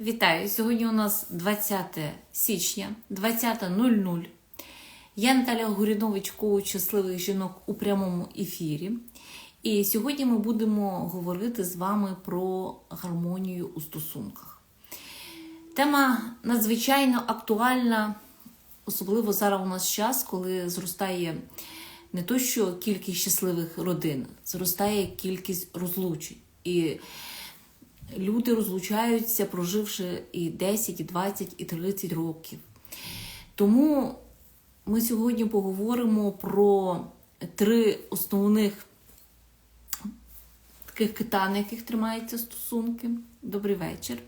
Вітаю! Сьогодні у нас 20 січня, 20.00. Я Наталя Гурінович, коуч щасливих жінок у прямому ефірі. І сьогодні ми будемо говорити з вами про гармонію у стосунках. Тема надзвичайно актуальна, особливо зараз у нас час, коли зростає не то, що кількість щасливих родин, зростає кількість розлучень. І люди розлучаються, проживши і 10, і 20, і 30 років. Тому ми сьогодні поговоримо про три основних таких кита, на яких тримаються стосунки. Добрий вечір.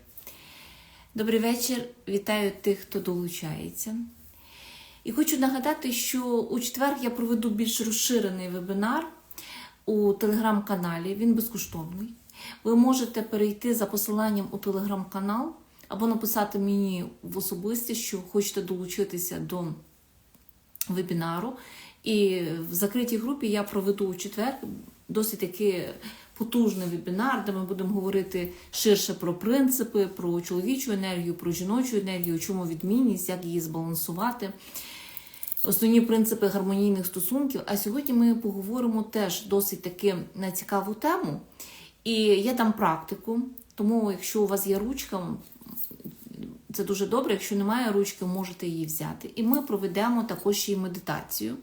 Добрий вечір. Вітаю тих, хто долучається. І хочу нагадати, що у четвер я проведу більш розширений вебінар у телеграм-каналі. Він безкоштовний. Ви можете перейти за посиланням у телеграм-канал або написати мені в особисті, що хочете долучитися до вебінару. І в закритій групі я проведу у четвер досить такий потужний вебінар, де ми будемо говорити ширше про принципи, про чоловічу енергію, про жіночу енергію, чому відмінність, як її збалансувати. Основні принципи гармонійних стосунків. А сьогодні ми поговоримо теж досить таки на цікаву тему. І я дам практику, тому якщо у вас є ручка, це дуже добре. Якщо немає ручки, можете її взяти. І ми проведемо також і медитацію.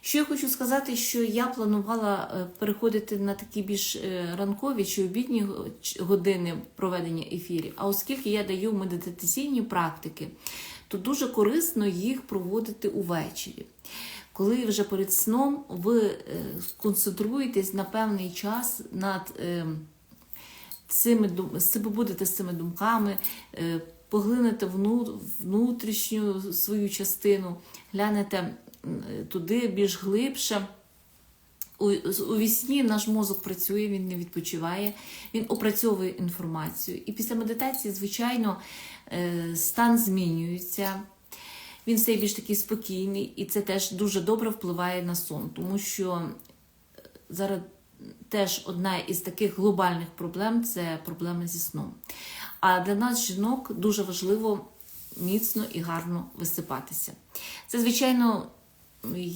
Що я хочу сказати, що я планувала е, переходити на такі більш е, ранкові чи обідні години проведення ефірів. А оскільки я даю медитаційні практики, то дуже корисно їх проводити увечері. Коли вже перед сном ви концентруєтесь на певний час над цими себе будете з цими думками, поглинете внутрішню свою частину, глянете туди більш глибше. У вісні наш мозок працює, він не відпочиває, він опрацьовує інформацію. І після медитації, звичайно, стан змінюється. Він стає більш такий спокійний, і це теж дуже добре впливає на сон, тому що зараз теж одна із таких глобальних проблем це проблеми зі сном. А для нас, жінок, дуже важливо міцно і гарно висипатися. Це, звичайно,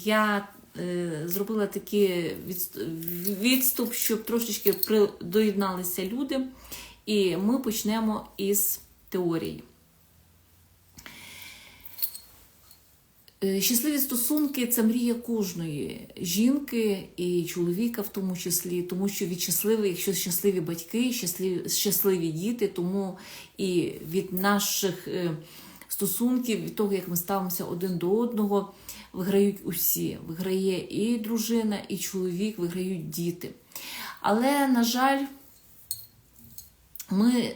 я е, зробила такий відступ, щоб трошечки доєдналися люди, і ми почнемо із теорії. Щасливі стосунки це мрія кожної жінки і чоловіка, в тому числі, тому що від щасливих, якщо щасливі батьки, щасливі, щасливі діти, тому і від наших стосунків, від того, як ми ставимося один до одного, виграють усі. Виграє і дружина, і чоловік, виграють діти. Але, на жаль, ми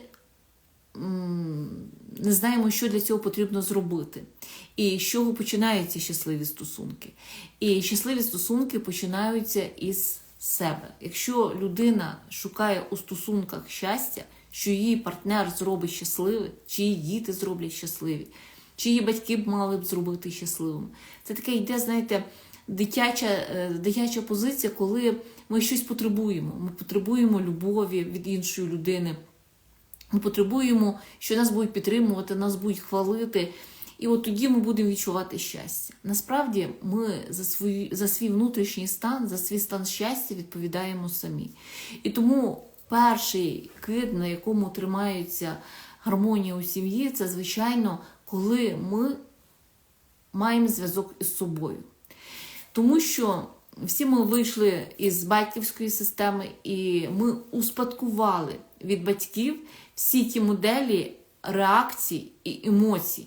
не знаємо, що для цього потрібно зробити. І з чого починаються щасливі стосунки. І щасливі стосунки починаються із себе. Якщо людина шукає у стосунках щастя, що її партнер зробить щасливим, чи її діти зроблять щасливі, чи її батьки б мали б зробити щасливим. Це таке йде, знаєте, дитяча, дитяча позиція, коли ми щось потребуємо. Ми потребуємо любові від іншої людини. Ми потребуємо, що нас будуть підтримувати, нас будуть хвалити. І от тоді ми будемо відчувати щастя. Насправді, ми за свій, за свій внутрішній стан, за свій стан щастя відповідаємо самі. І тому перший кид, на якому тримається гармонія у сім'ї, це, звичайно, коли ми маємо зв'язок із собою. Тому що всі ми вийшли із батьківської системи, і ми успадкували від батьків всі ті моделі реакцій і емоцій.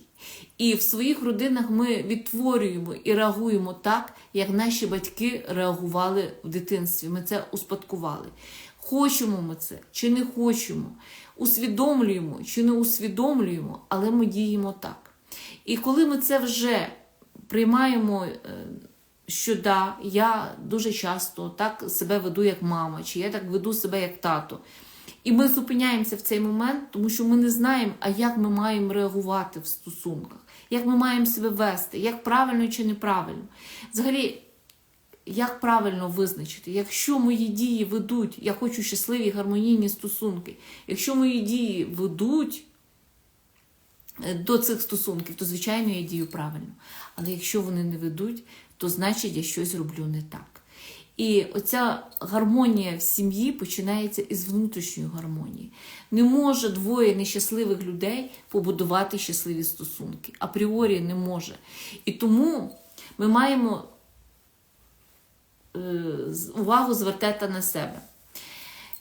І в своїх родинах ми відтворюємо і реагуємо так, як наші батьки реагували в дитинстві. Ми це успадкували. Хочемо ми це чи не хочемо, усвідомлюємо чи не усвідомлюємо, але ми діємо так. І коли ми це вже приймаємо, що да, я дуже часто так себе веду як мама, чи я так веду себе як тато. І ми зупиняємося в цей момент, тому що ми не знаємо, а як ми маємо реагувати в стосунках, як ми маємо себе вести, як правильно чи неправильно. Взагалі, як правильно визначити, якщо мої дії ведуть, я хочу щасливі гармонійні стосунки, якщо мої дії ведуть е, до цих стосунків, то звичайно я дію правильно. Але якщо вони не ведуть, то значить я щось роблю не так. І оця гармонія в сім'ї починається із внутрішньої гармонії. Не може двоє нещасливих людей побудувати щасливі стосунки. Апріорі не може. І тому ми маємо е, увагу звертати на себе.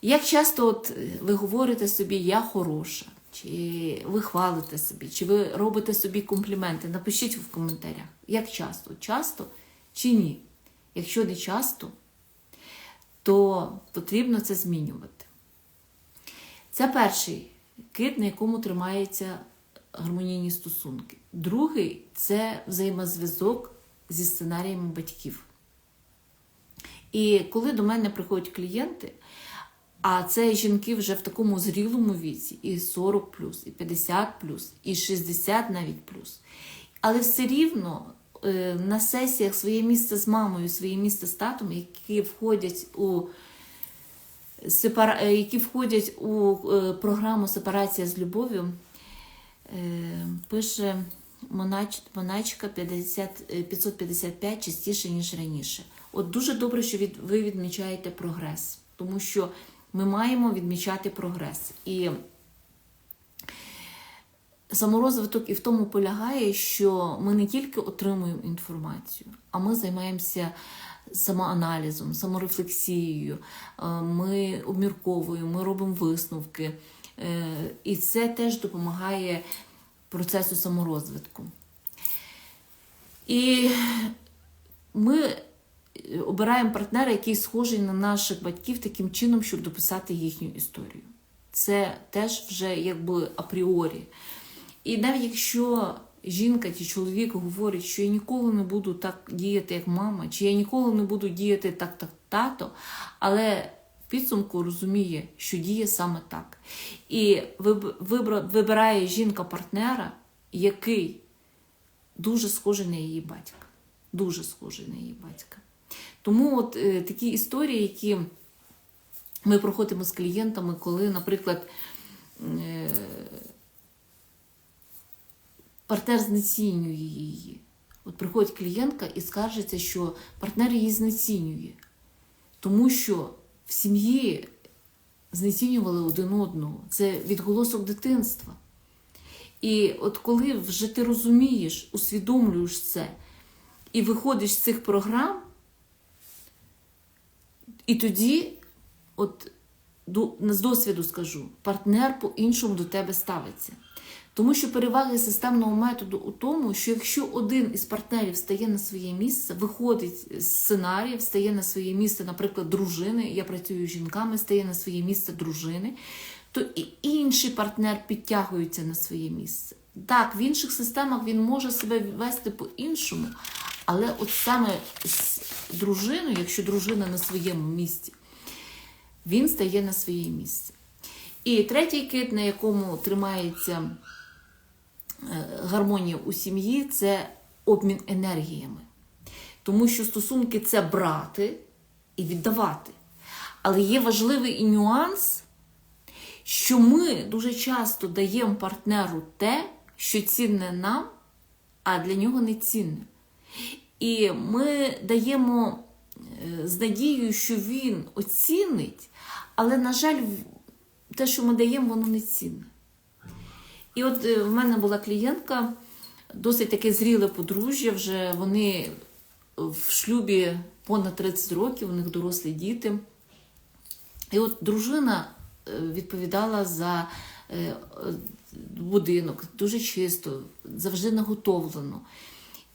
Як часто от е, ви говорите собі я хороша, чи ви хвалите собі, чи ви робите собі компліменти? Напишіть в коментарях, як часто? Часто чи ні? Якщо не часто, то потрібно це змінювати. Це перший кит, на якому тримаються гармонійні стосунки. Другий це взаємозв'язок зі сценаріями батьків. І коли до мене приходять клієнти, а це жінки вже в такому зрілому віці, і 40 і 50 і 60 навіть плюс. Але все рівно на сесіях своє місце з мамою, своє місце з татом, які входять у е, які входять у е, програму Сепарація з любов'ю, е, пише Монач... Моначка 50... е, 555 частіше, ніж раніше. От дуже добре, що від... ви відмічаєте прогрес, тому що ми маємо відмічати прогрес. І саморозвиток і в тому полягає, що ми не тільки отримуємо інформацію, а ми займаємося самоаналізом, саморефлексією, е, ми обмірковуємо, ми робимо висновки. Е, І це теж допомагає процесу саморозвитку. І ми обираємо партнера, який схожий на наших батьків таким чином, щоб дописати їхню історію. Це теж вже якби апріорі. І навіть якщо жінка чи чоловік говорить, що я ніколи не буду так діяти, як мама, чи я ніколи не буду діяти так, так тато, але в підсумку розуміє, що діє саме так. І вибирає жінка партнера, який дуже схожий на її батька. Дуже схожий на її батька. Тому от е, такі історії, які ми проходимо з клієнтами, коли, наприклад, е, партнер знецінює її. От приходить клієнтка і скаржиться, що партнер її знецінює, тому що в сім'ї знецінювали один одного. Це відголосок дитинства. І от коли вже ти розумієш, усвідомлюєш це і виходиш з цих програм, і тоді, от з досвіду скажу, партнер по-іншому до тебе ставиться. Тому що переваги системного методу у тому, що якщо один із партнерів стає на своє місце, виходить з сценаріїв, стає на своє місце, наприклад, дружини, я працюю з жінками, стає на своє місце дружини, то і інший партнер підтягується на своє місце. Так, в інших системах він може себе вести по-іншому, але от саме з дружиною, якщо дружина на своєму місці, він стає на своє місце. І третій кит, на якому тримається гармонія у сім'ї, це обмін енергіями. Тому що стосунки це брати і віддавати. Але є важливий і нюанс, що ми дуже часто даємо партнеру те, що цінне нам, а для нього не цінне. І ми даємо е, з надією, що він оцінить, але, на жаль, те, що ми даємо, воно не цінне. І от е, в мене була клієнтка, досить таке зріле подружжя, вже вони в шлюбі понад 30 років, у них дорослі діти. І от дружина е, відповідала за е, е, будинок дуже чисто, завжди наготовлено.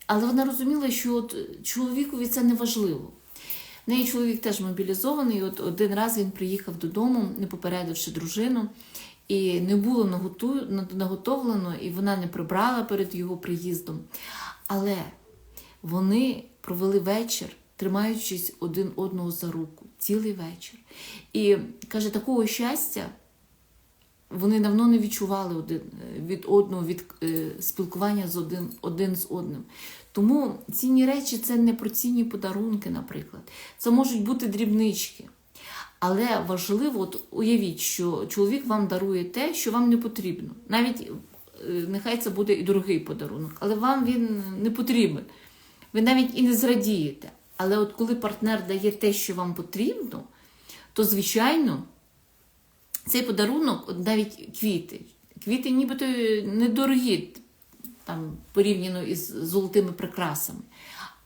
Але вона розуміла, що от чоловікові це не важливо. В неї чоловік теж мобілізований. От один раз він приїхав додому, не попередивши дружину, і не було наготовлено, і вона не прибрала перед його приїздом. Але вони провели вечір, тримаючись один одного за руку, цілий вечір. І каже, такого щастя вони давно не відчували один від одного від е, спілкування з один, один з одним. Тому цінні речі це не про цінні подарунки, наприклад. Це можуть бути дрібнички. Але важливо, от уявіть, що чоловік вам дарує те, що вам не потрібно. Навіть е, нехай це буде і дорогий подарунок, але вам він не потрібен. Ви навіть і не зрадієте. Але от коли партнер дає те, що вам потрібно, то, звичайно, цей подарунок, от навіть квіти. Квіти нібито недорогі, там, порівняно із золотими прикрасами.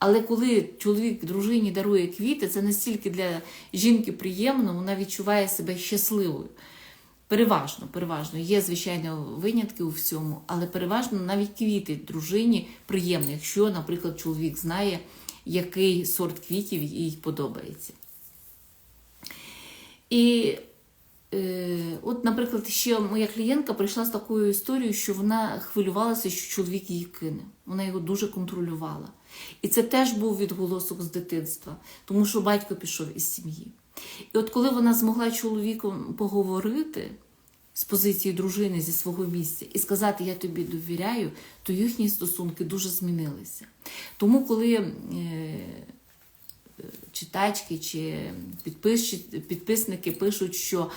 Але коли чоловік дружині дарує квіти, це настільки для жінки приємно, вона відчуває себе щасливою. Переважно, переважно. Є, звичайно, винятки у всьому, але переважно навіть квіти дружині приємно, якщо, наприклад, чоловік знає, який сорт квітів їй подобається. І е, от, наприклад, ще моя клієнтка прийшла з такою історією, що вона хвилювалася, що чоловік її кине. Вона його дуже контролювала. І це теж був відголосок з дитинства, тому що батько пішов із сім'ї. І от коли вона змогла чоловіком поговорити з позиції дружини зі свого місця і сказати Я тобі довіряю, то їхні стосунки дуже змінилися. Тому, коли е, читачки чи підписники пишуть, що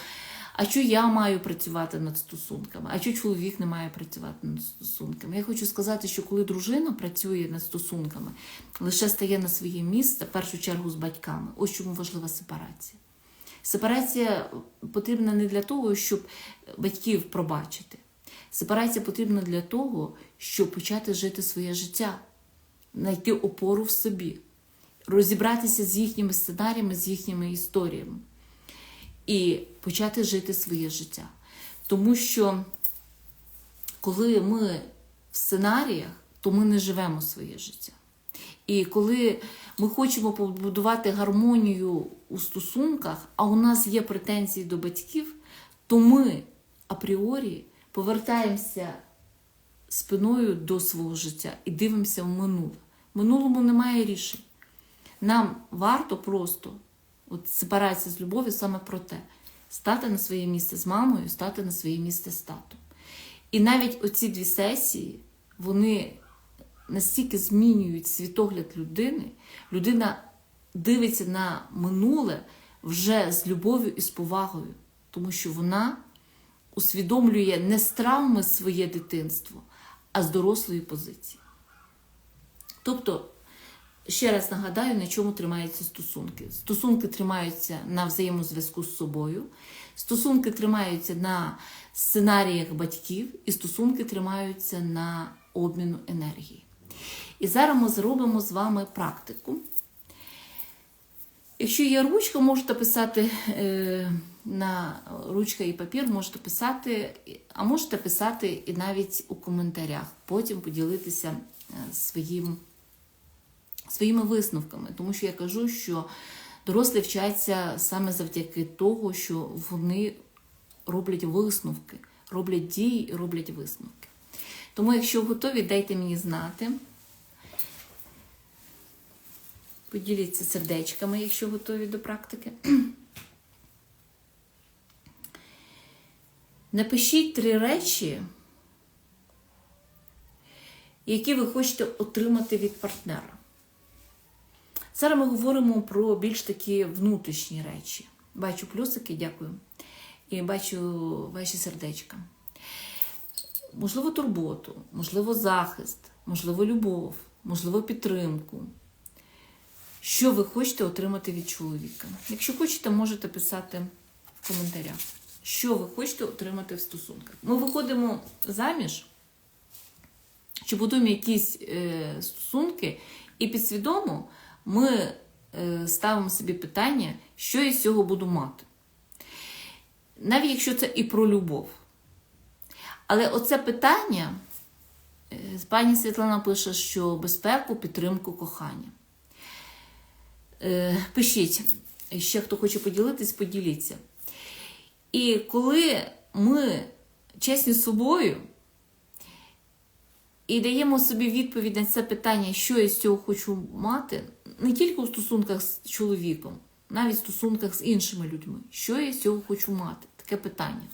а що я маю працювати над стосунками, а що чоловік не має працювати над стосунками. Я хочу сказати, що коли дружина працює над стосунками, лише стає на своє місце, в першу чергу з батьками. Ось чому важлива сепарація. Сепарація потрібна не для того, щоб батьків пробачити. Сепарація потрібна для того, щоб почати жити своє життя, знайти опору в собі, розібратися з їхніми сценаріями, з їхніми історіями і почати жити своє життя. Тому що коли ми в сценаріях, то ми не живемо своє життя. І коли ми хочемо побудувати гармонію у стосунках, а у нас є претензії до батьків, то ми апріорі повертаємося спиною до свого життя і дивимося в минуле. В минулому немає рішень. Нам варто просто, от сепарація з любові саме про те, стати на своє місце з мамою, стати на своє місце з татом. І навіть оці дві сесії, вони настільки змінюють світогляд людини, людина дивиться на минуле вже з любов'ю і з повагою, тому що вона усвідомлює не з травми своє дитинство, а з дорослої позиції. Тобто, ще раз нагадаю, на чому тримаються стосунки. Стосунки тримаються на взаємозв'язку з собою, стосунки тримаються на сценаріях батьків, і стосунки тримаються на обміну енергії. І зараз ми зробимо з вами практику. Якщо є ручка, можете писати е, на ручка і папір, можете писати, а можете писати і навіть у коментарях. Потім поділитися е, своїм, своїми висновками. Тому що я кажу, що дорослі вчаться саме завдяки того, що вони роблять висновки, роблять дії і роблять висновки. Тому, якщо готові, дайте мені знати. Поділіться сердечками, якщо готові до практики. Напишіть три речі, які ви хочете отримати від партнера. Зараз ми говоримо про більш такі внутрішні речі. Бачу плюсики, дякую. І бачу ваші сердечка. Можливо, турботу, можливо, захист, можливо, любов, можливо, підтримку. Що ви хочете отримати від чоловіка? Якщо хочете, можете писати в коментарях, що ви хочете отримати в стосунках. Ми виходимо заміж, чи будуємо якісь е, стосунки, і підсвідомо ми е, ставимо собі питання, що я з цього буду мати. Навіть якщо це і про любов. Але оце питання, е, пані Світлана пише, що безпеку, підтримку, кохання. Е, Пишіть, ще хто хоче поділитись, поділіться. І коли ми чесні з собою і даємо собі відповідь на це питання, що я з цього хочу мати, не тільки у стосунках з чоловіком, навіть в стосунках з іншими людьми, що я з цього хочу мати, таке питання.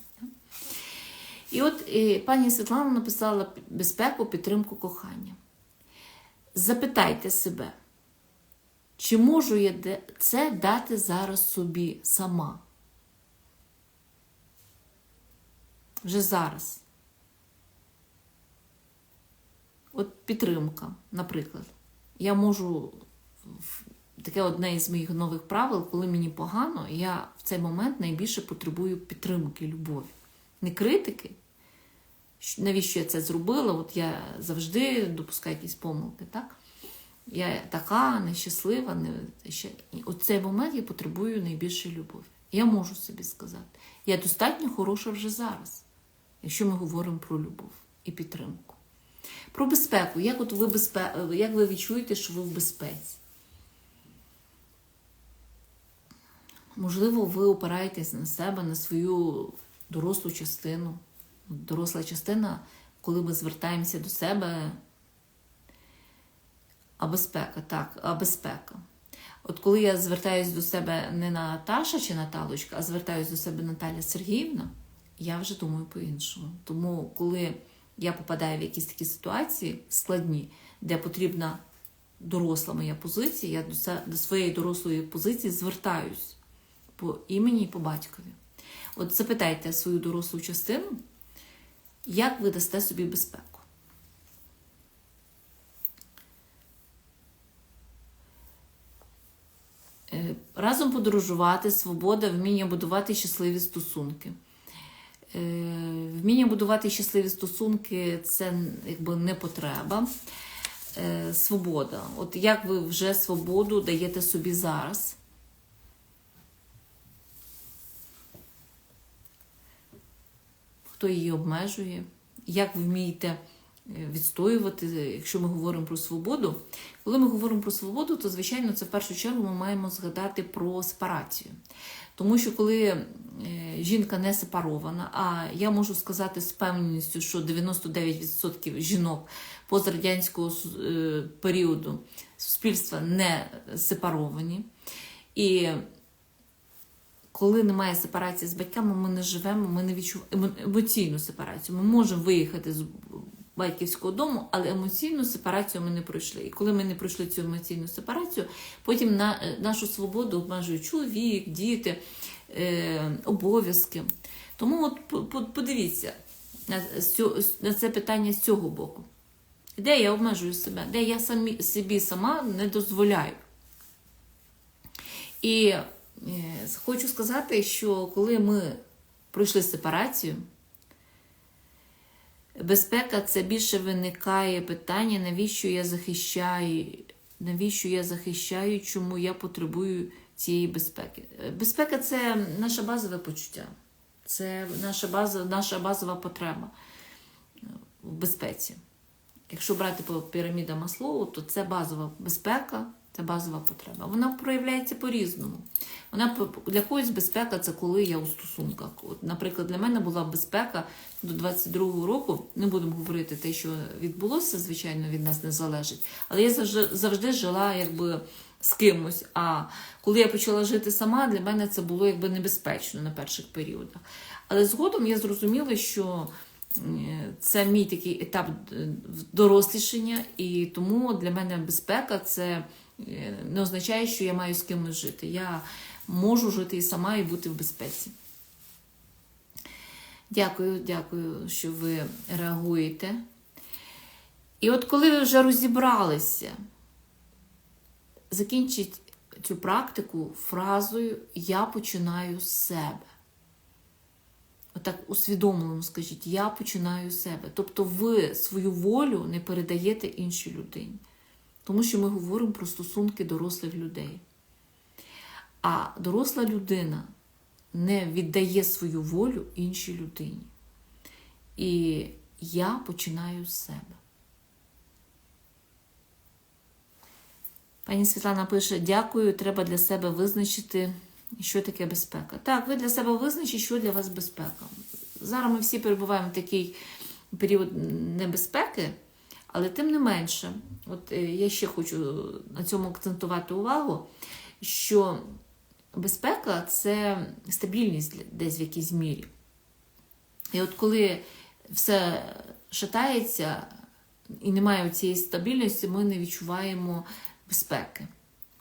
І от пані Світлана написала безпеку, підтримку, кохання. Запитайте себе. Чи можу я це дати зараз собі сама? Вже зараз. От підтримка, наприклад. Я можу таке одне із моїх нових правил, коли мені погано, я в цей момент найбільше потребую підтримки, любові. Не критики. Навіщо я це зробила? От я завжди допускаю якісь помилки, так? Я така нещаслива, не ще. От цей момент я потребую найбільшої любові. Я можу собі сказати. Я достатньо хороша вже зараз, якщо ми говоримо про любов і підтримку. Про безпеку. Як от ви безпе... як ви відчуєте, що ви в безпеці? Можливо, ви опираєтесь на себе, на свою дорослу частину. Доросла частина, коли ми звертаємося до себе. А безпека, так, а безпека. От коли я звертаюся до себе не Наташа чи Наталочка, а звертаюся до себе Наталя Сергіївна, я вже думаю по-іншому. Тому, коли я попадаю в якісь такі ситуації складні, де потрібна доросла моя позиція, я до, своєї дорослої позиції звертаюсь по імені і по батькові. От запитайте свою дорослу частину, як ви дасте собі безпеку. Е, Разом подорожувати, свобода, вміння будувати щасливі стосунки. Е, Вміння будувати щасливі стосунки це якби не потреба. Е, Свобода. От як ви вже свободу даєте собі зараз? Хто її обмежує? Як ви вмієте е, відстоювати, якщо ми говоримо про свободу? Коли ми говоримо про свободу, то звичайно це в першу чергу ми маємо згадати про сепарацію. Тому що коли е, жінка не сепарована, а я можу сказати з певністю, що 99% жінок пострадянського су- е, періоду суспільства не сепаровані. І коли немає сепарації з батьками, ми не живемо, ми не відчуваємо емоційну сепарацію. Ми можемо виїхати з батьківського дому, але емоційну сепарацію ми не пройшли. І коли ми не пройшли цю емоційну сепарацію, потім на, е, нашу свободу обмежує чоловік, діти, е, обов'язки. Тому от по- по- подивіться на, це питання з цього боку. Де я обмежую себе, де я самі, собі сама не дозволяю. І хочу сказати, що коли ми пройшли сепарацію, безпека це більше виникає питання, навіщо я захищаю, навіщо я захищаю, чому я потребую цієї безпеки. Е, Безпека це наше базове почуття, це наша, базова, наша базова потреба в безпеці. Якщо брати по пірамідам Маслоу, то це базова безпека, це базова потреба. Вона проявляється по-різному. Вона для когось безпека це коли я у стосунках. От, наприклад, для мене була безпека до 22-го року. Не будемо говорити те, що відбулося, звичайно, від нас не залежить. Але я завжди, завжди жила якби з кимось. А коли я почала жити сама, для мене це було якби небезпечно на перших періодах. Але згодом я зрозуміла, що це мій такий етап е, дорослішання, і тому для мене безпека це не означає, що я маю з кимось жити. Я можу жити і сама і бути в безпеці. Дякую, дякую, що ви реагуєте. І от коли ви вже розібралися, закінчіть цю практику фразою Я починаю з себе. Отак усвідомлено скажіть, я починаю з себе. Тобто ви свою волю не передаєте іншій людині. Тому що ми говоримо про стосунки дорослих людей. А доросла людина не віддає свою волю іншій людині. І я починаю з себе. Пані Світлана пише: дякую, треба для себе визначити, що таке безпека. Так, ви для себе визначите, що для вас безпека. Зараз ми всі перебуваємо в такий період небезпеки, але тим не менше, от е, я ще хочу на цьому акцентувати увагу, що безпека це стабільність десь в якійсь мірі. І от коли все шатається і немає цієї стабільності, ми не відчуваємо безпеки.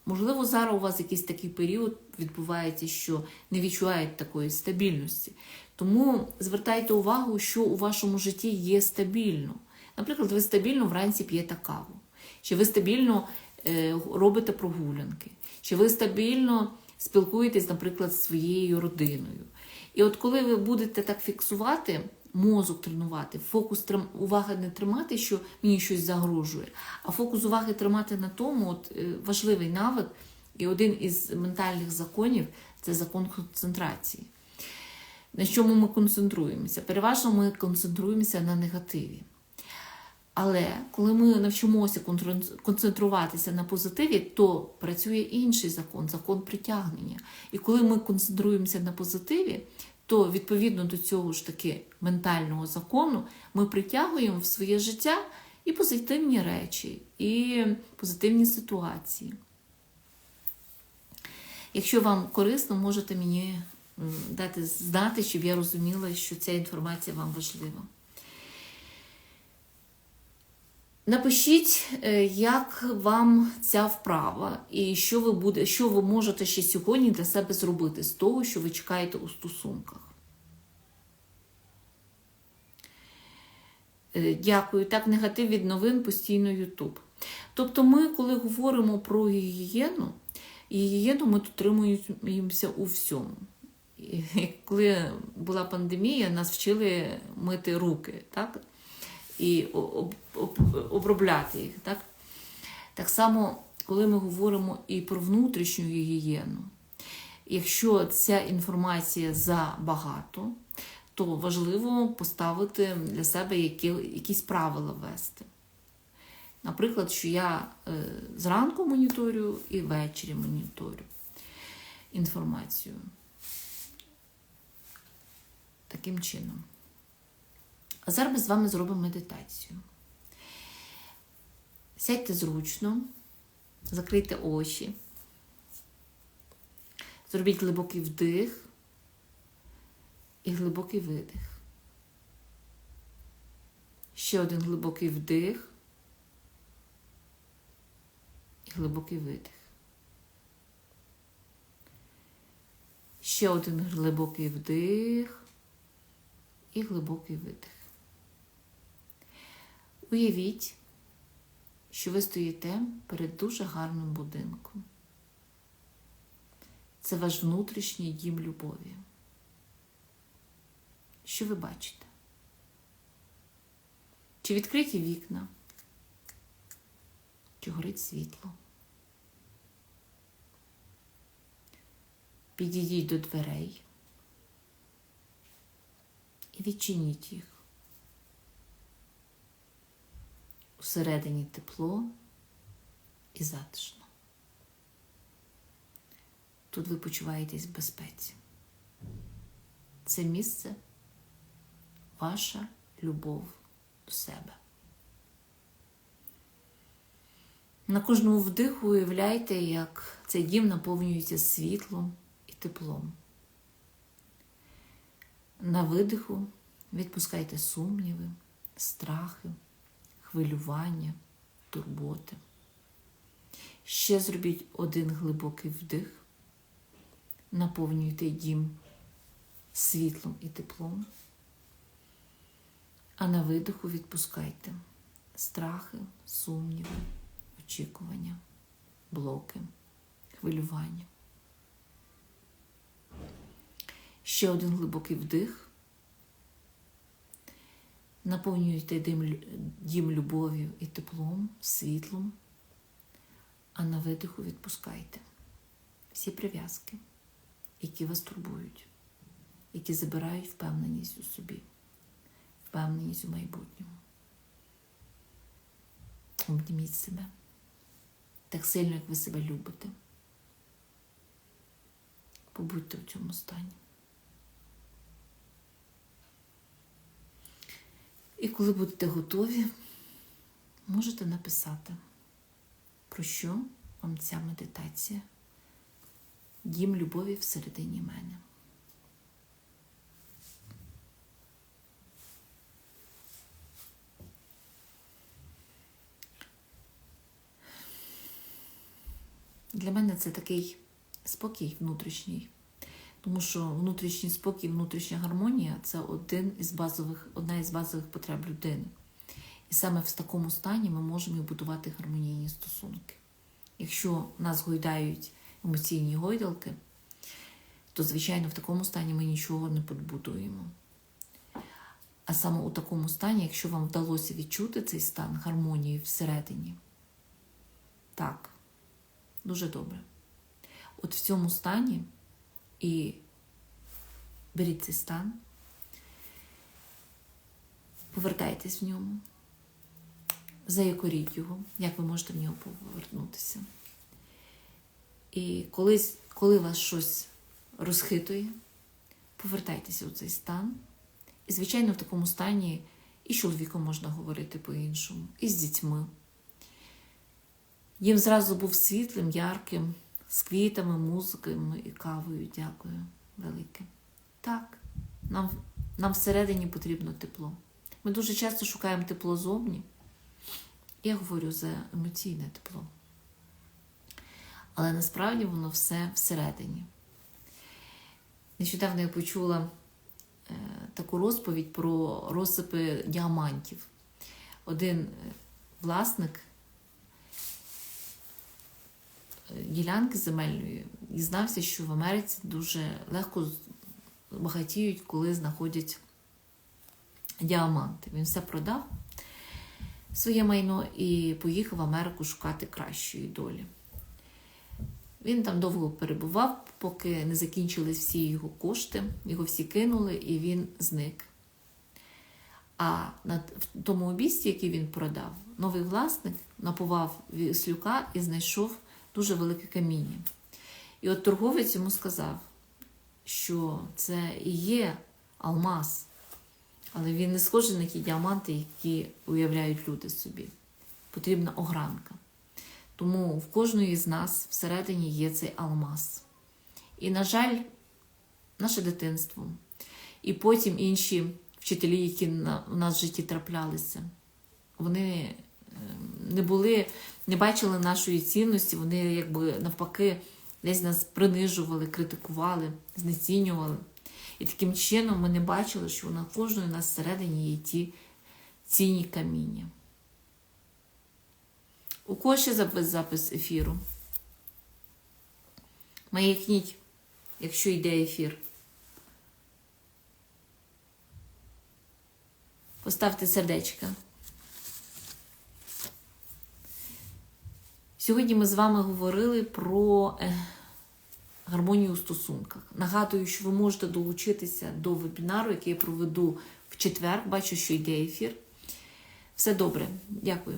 Можливо, зараз у вас якийсь такий період відбувається, що не відчуваєте такої стабільності. Тому звертайте увагу, що у вашому житті є стабільно, Наприклад, ви стабільно вранці п'єте каву, чи ви стабільно е, робите прогулянки, чи ви стабільно спілкуєтесь, наприклад, з своєю родиною. І от коли ви будете так фіксувати, мозок тренувати, фокус трим- уваги не тримати, що мені щось загрожує, а фокус уваги тримати на тому, от е, важливий навик, і один із ментальних законів це закон концентрації. На чому ми концентруємося? Переважно ми концентруємося на негативі. Але коли ми навчимося концентруватися на позитиві, то працює інший закон закон притягнення. І коли ми концентруємося на позитиві, то відповідно до цього ж таки ментального закону ми притягуємо в своє життя і позитивні речі, і позитивні ситуації. Якщо вам корисно, можете мені дати знати, щоб я розуміла, що ця інформація вам важлива. Напишіть, е, як вам ця вправа, і що ви, буде, що ви можете ще сьогодні для себе зробити з того, що ви чекаєте у стосунках. Е, Дякую. Так, негатив від новин постійно Ютуб. Тобто, ми, коли говоримо про гігієну, гігієну ми дотримуємося у всьому. І Коли була пандемія, нас вчили мити руки, так? І об- об- обробляти їх. Так? так само, коли ми говоримо і про внутрішню гігієну, якщо ця інформація забагато, то важливо поставити для себе які, якісь правила ввести. Наприклад, що я е, зранку моніторю і ввечері моніторю інформацію. Таким чином. А зараз ми з вами зробимо медитацію. Сядьте зручно, закрийте очі, зробіть глибокий вдих і глибокий видих. Ще один глибокий вдих і глибокий видих. Ще один глибокий вдих і глибокий видих. Уявіть, що ви стоїте перед дуже гарним будинком. Це ваш внутрішній дім любові. Що ви бачите? Чи відкриті вікна? Чи горить світло? Підійдіть до дверей і відчиніть їх. Всередині тепло і затишно. Тут ви почуваєтесь в безпеці. Це місце ваша любов до себе. На кожному вдиху уявляйте, як цей дім наповнюється світлом і теплом. На видиху відпускайте сумніви, страхи, хвилювання, турботи. Ще зробіть один глибокий вдих, наповнюйте дім світлом і теплом, а на видиху відпускайте страхи, сумніви, очікування, блоки, хвилювання. Ще один глибокий вдих. Наповнюйте дим, дім любов'ю і теплом, світлом, а на видиху відпускайте всі прив'язки, які вас турбують, які забирають впевненість у собі, впевненість у майбутньому. Обніміть себе так сильно, як ви себе любите. Побудьте в цьому стані. І коли будете готові, можете написати, про що вам ця медитація, дім любові всередині мене. Для мене це такий спокій внутрішній, тому що внутрішній спокій, внутрішня гармонія це один із базових, одна із базових потреб людини. І саме в такому стані ми можемо будувати гармонійні стосунки. Якщо нас гойдають емоційні гойдалки, то, звичайно, в такому стані ми нічого не побудуємо. А саме у такому стані, якщо вам вдалося відчути цей стан гармонії всередині, так, дуже добре. От в цьому стані і беріть цей стан, повертайтесь в ньому, заякоріть його, як ви можете в нього повернутися. І колись, коли вас щось розхитує, повертайтеся у цей стан. І, звичайно, в такому стані і з чоловіком можна говорити по-іншому, і з дітьми. Їм зразу був світлим, ярким, з квітами, музикою і кавою. Дякую велике. Так, нам, нам всередині потрібно тепло. Ми дуже часто шукаємо тепло зовні. Я говорю за емоційне тепло. Але насправді воно все всередині. Нещодавно я почула е, таку розповідь про розсипи діамантів. Один е, власник е, ділянки земельної дізнався, що в Америці дуже легко багатіють, коли знаходять діаманти. Він все продав своє майно і поїхав в Америку шукати кращої долі. Він там довго перебував, поки не закінчились всі його кошти, його всі кинули, і він зник. А в тому обісті, який він продав, новий власник напував віслюка і знайшов дуже велике каміння. І от торговець йому сказав, що це і є алмаз, але він не схожий на ті діаманти, які уявляють люди собі. Потрібна огранка. Тому в кожної з нас всередині є цей алмаз. І, на жаль, наше дитинство, і потім інші вчителі, які у нас в житті траплялися, вони е, не були, не бачили нашої цінності, вони якби навпаки десь нас принижували, критикували, знецінювали. І таким чином ми не бачили, що на кожної нас всередині є ті цінні каміння. У кого ще запис, запис ефіру? Маякніть, якщо йде ефір. Поставте сердечко. Сьогодні ми з вами говорили про е, гармонію у стосунках. Нагадую, що ви можете долучитися до вебінару, який я проведу в четвер. Бачу, що йде ефір. Все добре, дякую.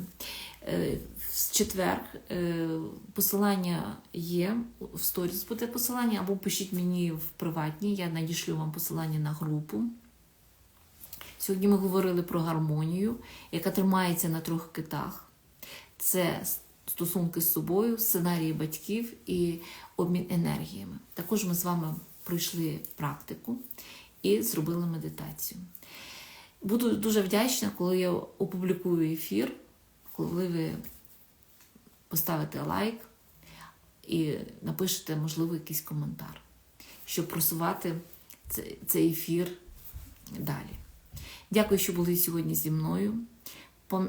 Е, В четвер е, посилання є в сторіс буде посилання, або пишіть мені в приватній, я надішлю вам посилання на групу. Сьогодні ми говорили про гармонію, яка тримається на трьох китах. Це стосунки з собою, сценарії батьків і обмін енергіями. Також ми з вами пройшли практику і зробили медитацію. Буду дуже вдячна, коли я опублікую ефір, коли ви поставите лайк і напишете, можливо, якийсь коментар, щоб просувати цей, ефір далі. Дякую, що були сьогодні зі мною.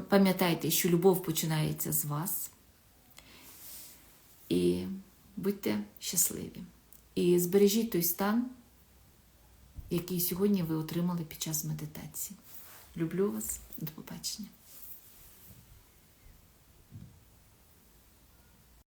Пам'ятайте, що любов починається з вас. І будьте щасливі. І збережіть той стан, який сьогодні ви отримали під час медитації. Люблю вас. До побачення.